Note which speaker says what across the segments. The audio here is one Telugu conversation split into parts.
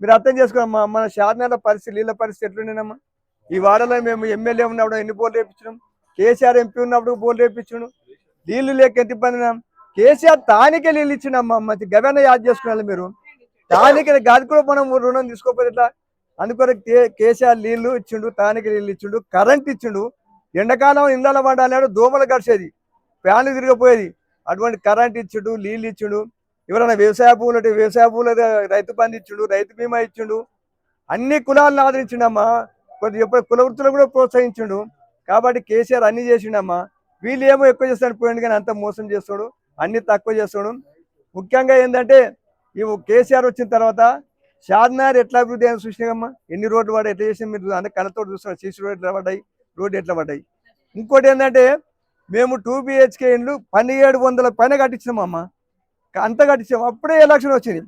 Speaker 1: మీరు అర్థం చేసుకోమ్మా మన షాద్నగర్ పరిస్థితి నీళ్ళ పరిస్థితి ఎట్లుండేనమ్మా? ఈ వాడలో మేము ఎమ్మెల్యే ఉన్నప్పుడు ఎన్ని బోర్లు వేయించినాం కేసీఆర్ ఎంపీ ఉన్నప్పుడు బోర్లు వేయించాడు నీళ్ళు లేక ఎంత ఇబ్బంది కేసీఆర్ తానికే నీళ్ళు ఇచ్చినమ్మా మంచి గవర్నర్ యాద్ చేసుకున్నారు మీరు. తానికే గది కూడా మనం రుణం తీసుకోపోతే ఇట్లా అందుకొరకు కేసీఆర్ నీళ్ళు ఇచ్చిండు తానికి నీళ్ళు ఇచ్చిండు కరెంట్ ఇచ్చిండు. ఎండాకాలం ఇందాల పండాలి దోమలు గడిచేది. ఫ్యాన్లు తిరిగిపోయేది. అటువంటి కరెంట్ ఇచ్చిండు నీళ్ళు ఇచ్చిండు. ఎవరైనా వ్యవసాయ భూములు అంటే వ్యవసాయ భూములు రైతు బంధు ఇచ్చిండు రైతు బీమా ఇచ్చిండు అన్ని కులాలను ఆదరించిండమ్మా. కొద్ది ఎప్పుడు కుల వృత్తులు కూడా ప్రోత్సహించిండు. కాబట్టి కేసీఆర్ అన్ని చేసిండమ్మా. వీళ్ళు ఏమో ఎక్కువ చేస్తాడు పోయిండు కానీ అంత మోసం చేస్తాడు అన్ని తక్కువ చేస్తాడు. ముఖ్యంగా ఏంటంటే ఈ కేసీఆర్ వచ్చిన తర్వాత షాద్నార్ ఎట్లా అభివృద్ధి అయిన చూసినామమ్మా ఎన్ని రోడ్లు పడ్డాయి ఎట్లా చేసినా మీరు అన్ని కళ్ళతో చూస్తున్నారు. సీసీ రోడ్ ఎట్లా పడ్డాయి రోడ్డు ఎట్లా పడ్డాయి. ఇంకోటి ఏంటంటే మేము టూ బిహెచ్కే ఇండ్లు పన్నెండు వందల పైన కట్టించినామమ్మా. అంత కట్టించాం అప్పుడే ఎలక్షన్ వచ్చింది.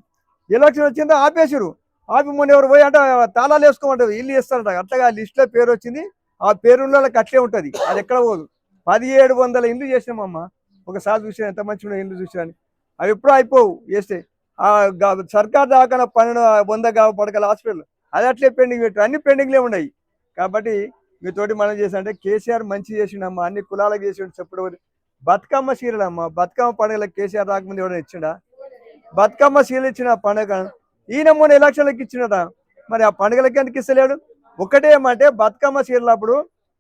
Speaker 1: ఎలక్షన్ వచ్చిందో ఆపేసారు ఆపి మొన్న ఎవరు పోయి అంటే తాళాలు వేసుకోమంటారు. ఇల్లు ఇస్తారంట అట్లాగా లిస్ట్లో పేరు వచ్చింది. ఆ పేరులో కట్టే ఉంటుంది. అది ఎక్కడ పోదు. పదిహేడు వందల ఇండ్లు చేసినామమ్మ ఒకసారి చూసాను ఎంత మంచిగా ఇల్లు చూసాను అవి ఎప్పుడూ అయిపోవు చేస్తే ఆ సర్కార్ దాకా పన్నెండు వంద గా- పడకల హాస్పిటల్. అది అట్లే పెండింగ్ పెట్టారు అన్ని పెండింగ్లే ఉన్నాయి. కాబట్టి మీతోటి మనం చేసంటే కేసీఆర్ మంచి చేసిండమ్మా అన్ని కులాలకు చేసిండు చెప్పడం బతుకమ్మ సీరియల్ బతుకమ్మ పండుగలకు కేసీఆర్ రాకముందు ఎవరైనా ఇచ్చిండా? బతుకమ్మ సీరియల్ ఇచ్చిన పండుగ ఈయన మూడు ఎలక్షన్లకు ఇచ్చినట. మరి ఆ పండుగలకి ఎందుకు ఇస్తలేడు? ఒకటే ఏమంటే బతుకమ్మ చీరలప్పుడు అప్పుడు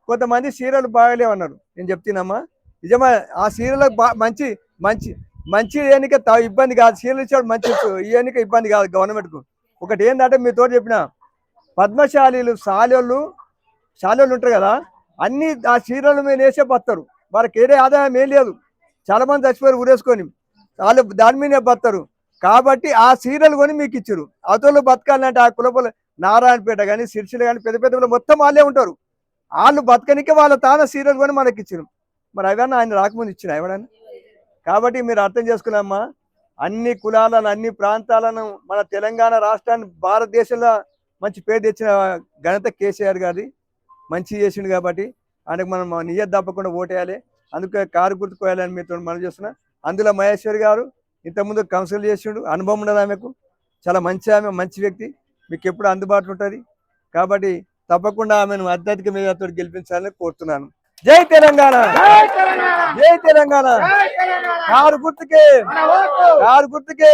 Speaker 1: కొంతమంది చీరలు బాగలేవన్నారు. నేను చెప్తున్నామ్మా నిజమా ఆ చీరలకు మంచి మంచి మంచి ఎన్నిక తా- ఇబ్బంది కాదు. చీరలు ఇచ్చాడు మంచి ఈ ఎన్నిక ఇబ్బంది కాదు గవర్నమెంట్కు. ఒకటి ఏంటంటే మీతో చెప్పిన పద్మశాలీలు శాలోళ్ళు శాలోళ్ళు ఉంటారు కదా అన్ని ఆ సీరియల్ మీద వేసే బతారు వారికి ఏదే ఆదాయం ఏం లేదు. చాలా మంది చచ్చిపోయారు ఊరేసుకొని. వాళ్ళు దాని మీదే బతారు కాబట్టి ఆ సీరియల్ కొని మీకు ఇచ్చారు. అవతల బతకాలంటే ఆ కులపల నారాయణపేట కానీ సిరిసిల్ల కానీ పెద్ద పెద్ద మొత్తం వాళ్ళే ఉంటారు. వాళ్ళు బతకనికే వాళ్ళ తాన సీరియల్ కొని మనకి ఇచ్చారు. మరి అవన్నీ ఆయన రాకముందు ఇచ్చిన ఎవడన్నా కాబట్టి మీరు అర్థం చేసుకున్నామ్మా అన్ని కులాలను అన్ని ప్రాంతాలను మన తెలంగాణ రాష్ట్రాన్ని భారతదేశంలో మంచి పేరు తెచ్చిన ఘనత కేసీఆర్ గారి మంచి చేసిండు కాబట్టి ఆయనకు మనం నియ్యత తప్పకుండా ఓటేయాలి. అందుకే కారు గుర్తుకోవాలని మీతో మనం చేస్తున్నా. అందులో మహేశ్వరి గారు ఇంతకుముందు కౌన్సిల్ చేసిండు. అనుభవం ఉన్నది ఆమెకు. చాలా మంచి ఆమె మంచి వ్యక్తి. మీకు ఎప్పుడు అందుబాటులో ఉంటుంది. కాబట్టి తప్పకుండా ఆమెను అత్యధిక మేధాతో గెలిపించాలని కోరుతున్నాను. జై తెలంగాణ!
Speaker 2: జై తెలంగాణ!
Speaker 1: కారు గుర్తుకే! కారు గుర్తుకే!